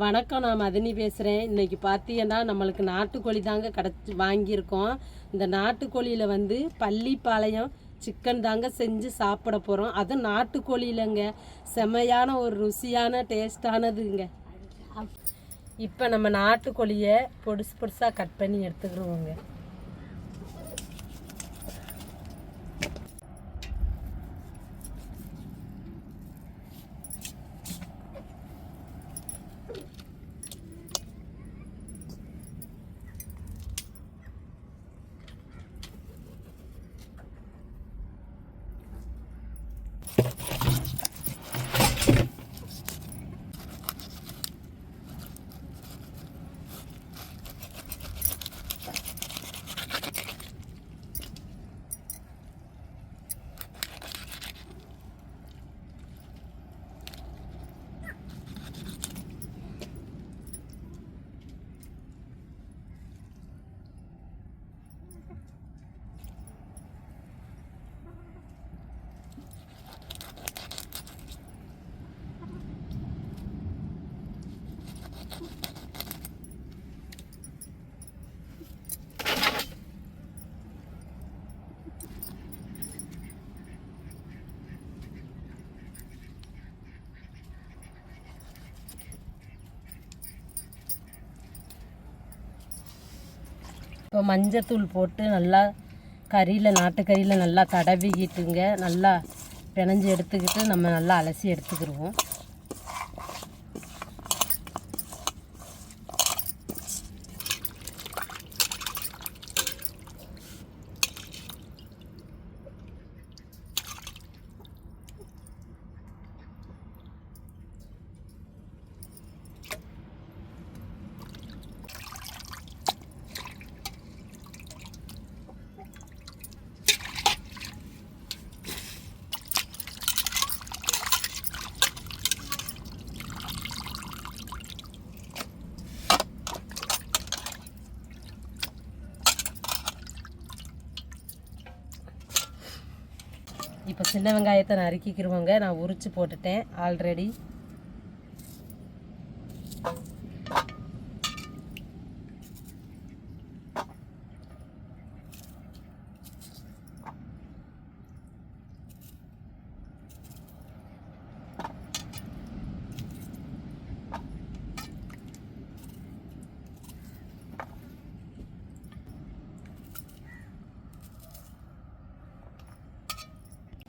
வணக்கம் நான் மதினி பேசுகிறேன் இன்றைக்கி பார்த்தீங்கன்னா நம்மளுக்கு நாட்டுக்கோழி தாங்க கிடச்சி வாங்கியிருக்கோம். இந்த நாட்டுக்கோழியில் வந்து பள்ளிப்பாளையம் சிக்கன் தாங்க செஞ்சு சாப்பிட போகிறோம் அதுவும் நாட்டுக்கோழியிலங்க. செமையான ஒரு ருசியான டேஸ்டானதுங்க இப்போ நம்ம நாட்டுக்கோழியை பொடுசு பொடுசாக கட் பண்ணி எடுத்துக்கிடுவோங்க. இப்போ மஞ்சத்தூள் போட்டு நல்லா கறியில் நாட்டுக்கறியில் நல்லா தடவிக்கிட்டுங்க. நல்லா பிணைஞ்சு எடுத்துக்கிட்டு நம்ம நல்லா அலசி எடுத்துக்கிடுவோம் இப்போ சின்ன வெங்காயத்தை நறுக்கிக்கிருவோங்க நான் உரித்து போட்டுட்டேன். ஆல்ரெடி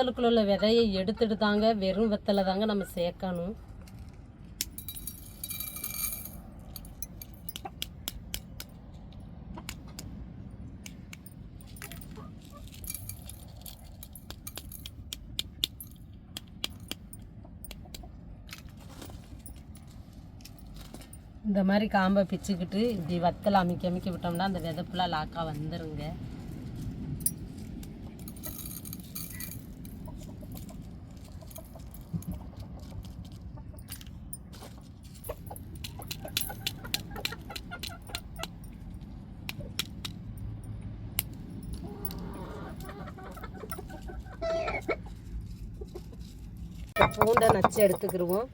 வத்தலுக்குள்ள உள்ள விதையை எடுத்துட்டு தாங்க வெறும் வெத்தலை தாங்க நம்ம சேர்க்கணும். இந்த மாதிரி காம்பை பிச்சுக்கிட்டு இப்படி வத்தலை அமைக்க அமைக்க விட்டோம்னா அந்த விதப்புலாம் லாக்காக வந்துருங்க இப்போ பூண்டை நச்சு எடுத்துக்கிடுவோம்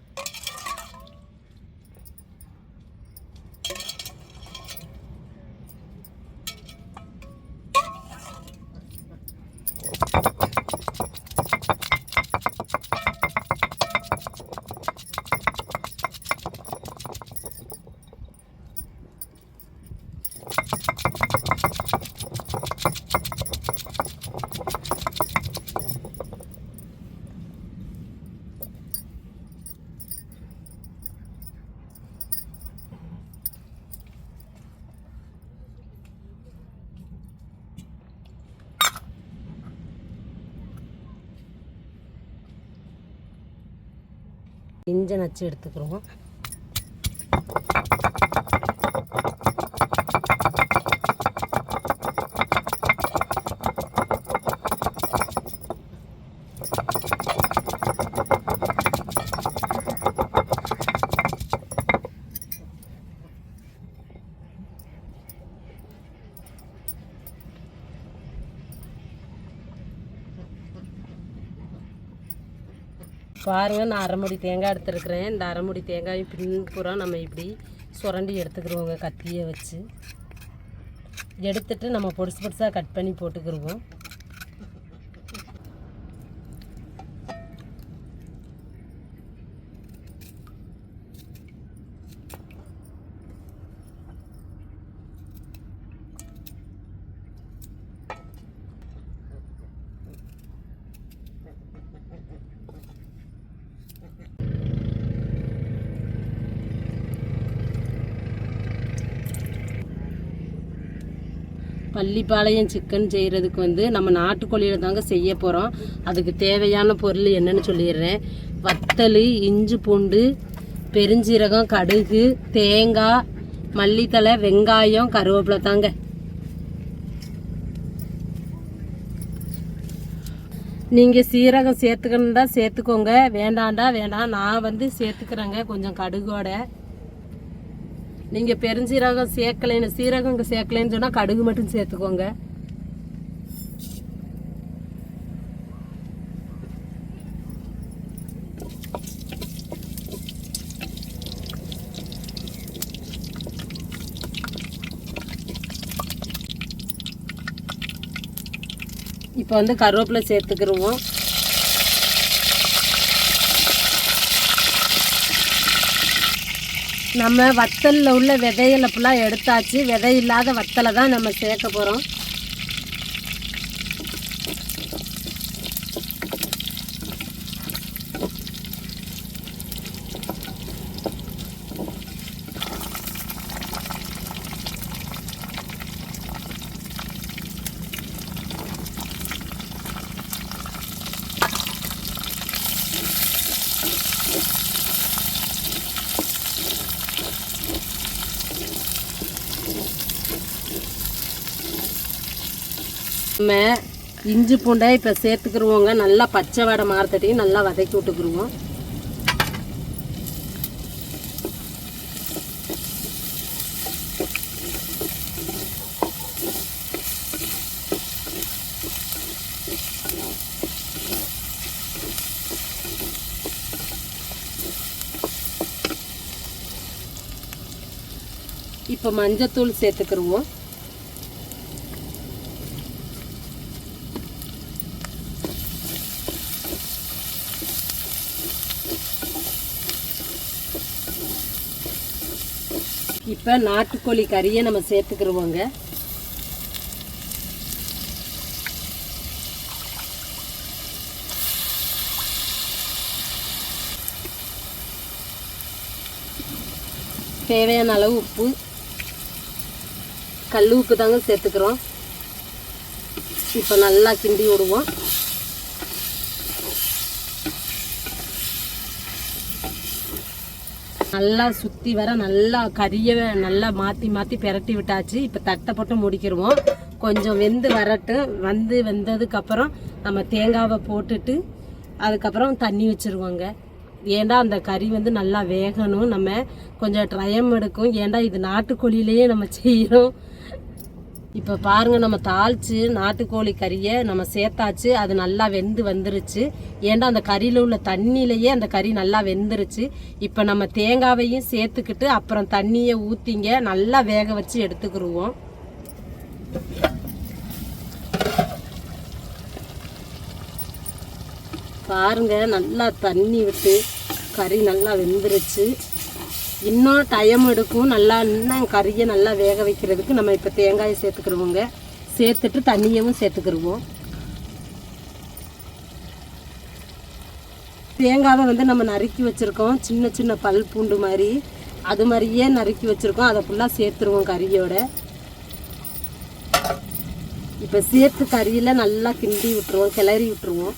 இஞ்சை நச்சு எடுத்துக்கிறோம். பாருங்கள் நான் அரைமுடி தேங்காய் எடுத்துருக்குறேன். இந்த அரைமுடி தேங்காயும் பின்புறம் நம்ம இப்படி சுரண்டி எடுத்துக்கிடுவோங்க கத்தியை வச்சு. எடுத்துட்டு நம்ம பொடிசு பொடிசாக கட் பண்ணி போட்டுக்கிடுவோம் பள்ளிப்பாளையம் சிக்கன் செய்கிறதுக்கு வந்து நம்ம நாட்டுக்கோழியில் தாங்க செய்ய போகிறோம் அதுக்கு தேவையான பொருள் என்னன்னு சொல்லிடுறேன். வத்தல் இஞ்சி பூண்டு பெருஞ்சீரகம் கடுகு தேங்காய் மல்லித்தலை வெங்காயம் கருவேப்பிலை தாங்க. நீங்கள் சீரகம் சேர்த்துக்கணுண்டா சேர்த்துக்கோங்க. வேண்டாண்டா வேண்டாம். நான் வந்து சேர்த்துக்கிறேங்க. கொஞ்சம் கடுகோட. நீங்கள் பெருஞ்சீரகம் சேர்க்கலைன்னு சீரகம் இங்கே சேர்க்கலைன்னு சொன்னால் கடுகு மட்டும் சேர்த்துக்கோங்க. இப்போ வந்து கருவேப்பிலை சேர்த்துக்கிருவோம். நம்ம வத்தலில் உள்ள விதைகளை ஃபுல்லாக எடுத்தாச்சு. விதை இல்லாத வத்தலை தான் நம்ம சேர்க்க போகிறோம் நம்ம இஞ்சி பூண்டை இப்போ சேர்த்துக்கிருவோங்க. நல்லா பச்சை வடை மாறுத்தட்டையும் நல்லா வதக்கி விட்டுக்கிருவோம். இப்போ மஞ்சத்தூள் சேர்த்துக்கிருவோம். இப்போ நாட்டுக்கோழி கறியை நம்ம சேர்த்துக்கிருவோங்க. தேவையான அளவு உப்பு. கல் உப்பு தாங்க சேர்த்துக்கிறோம். இப்போ நல்லா கிண்டி விடுவோம். நல்லா சுற்றி வர நல்லா கறியை நல்லா மாற்றி மாற்றி பெரட்டி விட்டாச்சு. இப்போ தட்டை போட்டு முடிக்கிடுவோம் கொஞ்சம் வெந்து வரட்டும் வந்து வெந்ததுக்கப்புறம் நம்ம தேங்காவை போட்டுட்டு அதுக்கப்புறம் தண்ணி வச்சுருவோங்க. ஏன்டா அந்த கறி வந்து நல்லா வேகணும். நம்ம கொஞ்சம் டைம் எடுக்கும். ஏன்டா இது நாட்டுக்கோழியிலேயே நம்ம செய்கிறோம் இப்போ பாருங்கள் நம்ம தாளித்து நாட்டுக்கோழி கறியை நம்ம சேர்த்தாச்சு அது நல்லா வெந்து வந்துருச்சு. ஏன்டா அந்த கறியில் உள்ள தண்ணியிலையே அந்த கறி நல்லா வெந்துருச்சு? இப்போ நம்ம தேங்காவையும் சேர்த்துக்கிட்டு அப்புறம் தண்ணியை ஊற்றிங்க நல்லா வேக வச்சு எடுத்துக்கிருவோம். பாருங்க நல்லா தண்ணி விட்டு கறி நல்லா வெந்துருச்சு. இன்னும் டைம் எடுக்கும். நல்லா இன்னும் கறியை நல்லா வேக வைக்கிறதுக்கு நம்ம இப்போ தேங்காயை சேர்த்துக்கிருவோங்க. சேர்த்துட்டு தண்ணியவும் சேர்த்துக்கிருவோம். தேங்காவை வந்து நம்ம நறுக்கி வச்சுருக்கோம். சின்ன சின்ன பல் பூண்டு மாதிரி. அது மாதிரியே நறுக்கி வச்சுருக்கோம். அதை ஃபுல்லாக சேர்த்துருவோம் கறியோட. இப்போ சேர்த்து கறியில் நல்லா கிண்டி விட்டுருவோம். கிளறி விட்டுருவோம்.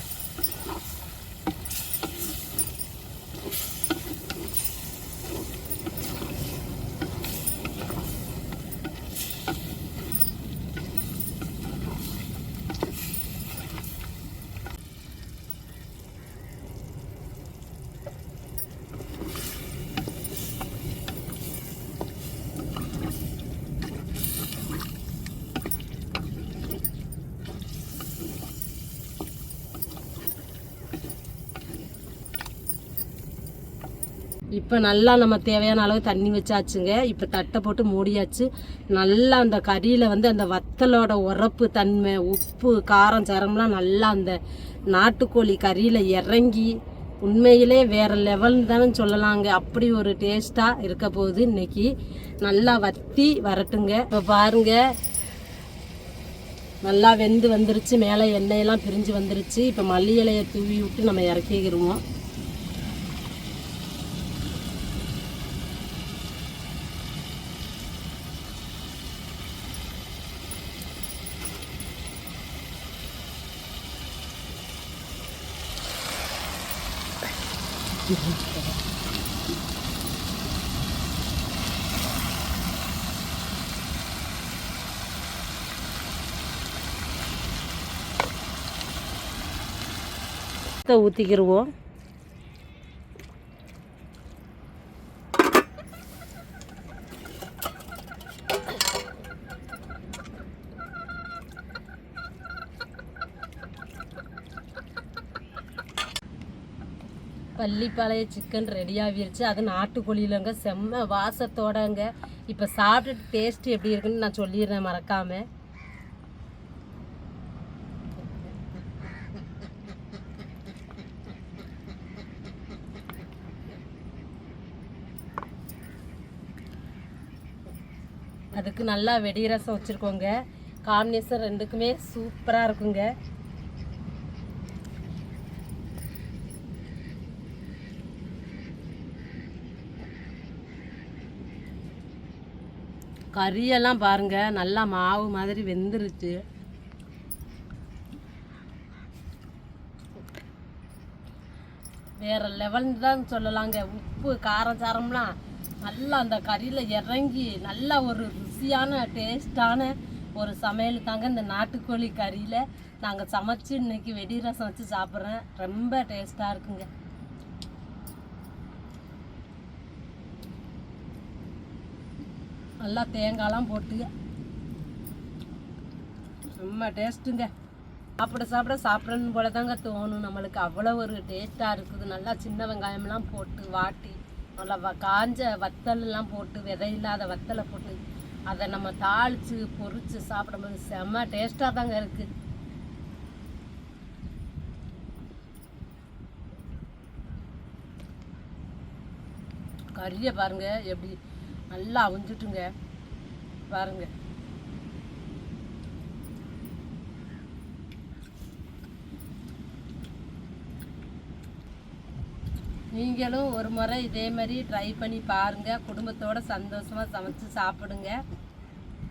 இப்போ நல்லா நம்ம தேவையான அளவு தண்ணி வச்சாச்சுங்க. இப்போ தட்டை போட்டு மூடியாச்சு. நல்லா அந்த கறியில் வந்து அந்த வத்தலோட உரப்பு தன்மை உப்பு காரம் சரம்லாம் நல்லா அந்த நாட்டுக்கோழி கறியில் இறங்கி உண்மையிலே வேறு லெவல் தானே சொல்லலாங்க. அப்படி ஒரு டேஸ்ட்டாக இருக்க போகுது இன்னைக்கு. நல்லா வத்தி வரட்டுங்க. இப்போ பாருங்க. நல்லா வெந்து வந்துருச்சு. மேலே எண்ணெயெல்லாம் பிரிஞ்சு வந்துருச்சு. இப்போ மல்லி இலையை தூவி விட்டு நம்ம இறக்கிக்கிருவோம் ஊற்றிக்கிருவோம் பள்ளிப்பாளைய சிக்கன் ரெடி ஆகிருச்சு. அது நாட்டுக்கோழியிலங்க செம்ம வாசத்தோடங்க. இப்போ சாப்பிட்டுட்டு டேஸ்ட் எப்படி இருக்குன்னு நான் சொல்லிடுறேன் மறக்காம. அதுக்கு நல்லா வெடி ரசம் வச்சுருக்கோங்க. காம்பினேஷன் ரெண்டுக்குமே சூப்பராக இருக்குங்க. கறியெல்லாம் பாருங்க நல்லா மாவு மாதிரி வெந்துருச்சு. வேற லெவல் தான் சொல்லலாங்க. உப்பு காரம் சாரம்லாம் நல்லா அந்த கறியில் இறங்கி நல்லா ஒரு ருசியான டேஸ்டான ஒரு சமையல் தாங்க இந்த நாட்டுக்கோழி கறியில். நாங்கள் சமைச்சு இன்றைக்கி வெடி ரசம் வச்சு சாப்பிட்றேன். ரொம்ப டேஸ்ட்டாக இருக்குங்க. நல்லா தேங்காயெலாம் போட்டு. ரொம்ப டேஸ்ட்டுங்க சாப்பிட சாப்பிட சாப்பிடணும் போல தாங்க தோணும். நம்மளுக்கு அவ்வளோ ஒரு டேஸ்ட்டாக இருக்குது. நல்லா சின்ன வெங்காயம்லாம் போட்டு வாட்டி நல்லா வ காஞ்ச வத்தல் போட்டு விதை இல்லாத வத்தலை போட்டு அதை நம்ம தாளித்து பொரித்து சாப்பிடும்போது செம்ம டேஸ்ட்டாக தாங்க இருக்குது கறியை பாருங்க எப்படி நல்லா அவிஞ்சிட்டுங்க. பாருங்க. நீங்களும் ஒரு முறை இதே மாதிரி ட்ரை பண்ணி பாருங்க. குடும்பத்தோட சந்தோஷமாக சமைச்சு சாப்பிடுங்க.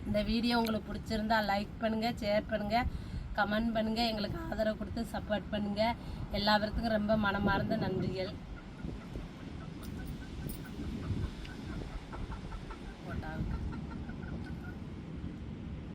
இந்த வீடியோ உங்களுக்கு பிடிச்சிருந்தா லைக் பண்ணுங்கள் ஷேர் பண்ணுங்கள் கமெண்ட் பண்ணுங்கள் எங்களுக்கு ஆதரவு கொடுத்து சப்போர்ட் பண்ணுங்க. எல்லாத்துக்கும் ரொம்ப மனமார்ந்த நன்றிகள்.